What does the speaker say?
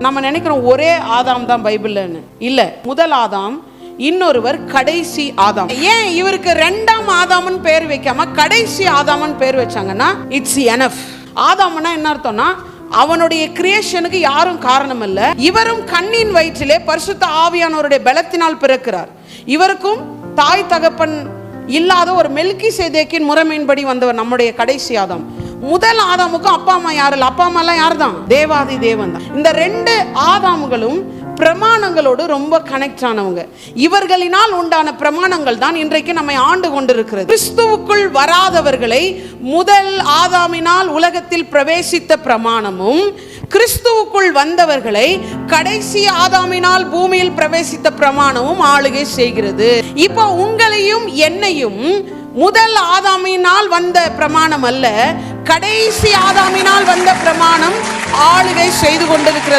நம்ம நினைக்கிறோம் ஒரே ஆதாம் தான் பைபிள்னு இல்ல முதல் ஆதாம் இன்னொருவர் கடைசி ஆதாம். ஏன் இவருக்கு ரெண்டாம் ஆதாம்னு பேர் வைக்காம கடைசி ஆதாமன் பேர் வச்சாங்கன்னா இட்ஸ் எனஃப் ஆதாம்னா என்ன அர்த்தம்னா அவனுடைய கிரியேஷனுக்கு யாரும் காரணம் இல்ல. இவரும் கண்ணின் வயிற்றிலே பரிசுத்த ஆவியானவருடைய பலத்தினால் பிறக்கிறார். இவருக்கும் தாய் தகப்பன் இல்லாத ஒரு மெல்கி சேதேக்கின் முறைமையின்படி வந்தவர் நம்முடைய கடைசி ஆதாம். முதல் ஆதாமுக்கும் அப்பா அம்மா யாரு இல்லை? அப்பா அம்மா எல்லாம் யார் தான் தேவாதி தேவன் தான் இந்த ரெண்டு ஆதாமுகளும் பிரமாணங்களோடு ரொம்ப கனெக்ட் ஆனவங்க. இவர்களினால் உண்டான பிரமாணங்கள் தான் இன்றைக்கு நம்மை ஆண்டு கொண்டிருக்கிறது. கிறிஸ்துவுக்குள் வராதவர்களை முதல் ஆதாமினால் உலகத்தில் பிரவேசித்த பிரமாணமும் கிறிஸ்துவுக்குள் வந்தவர்களை கடைசி ஆதாமினால் பூமியில் பிரவேசித்த பிரமாணமும் ஆளுகை செய்கிறது. இப்போ உங்களையும் என்னையும் முதல் ஆதாமினால் வந்த பிரமாணம் அல்ல கடைசி ஆதாமினால் வந்த பிரமாணம் ஆளுகை செய்து கொண்டிருக்கிறது.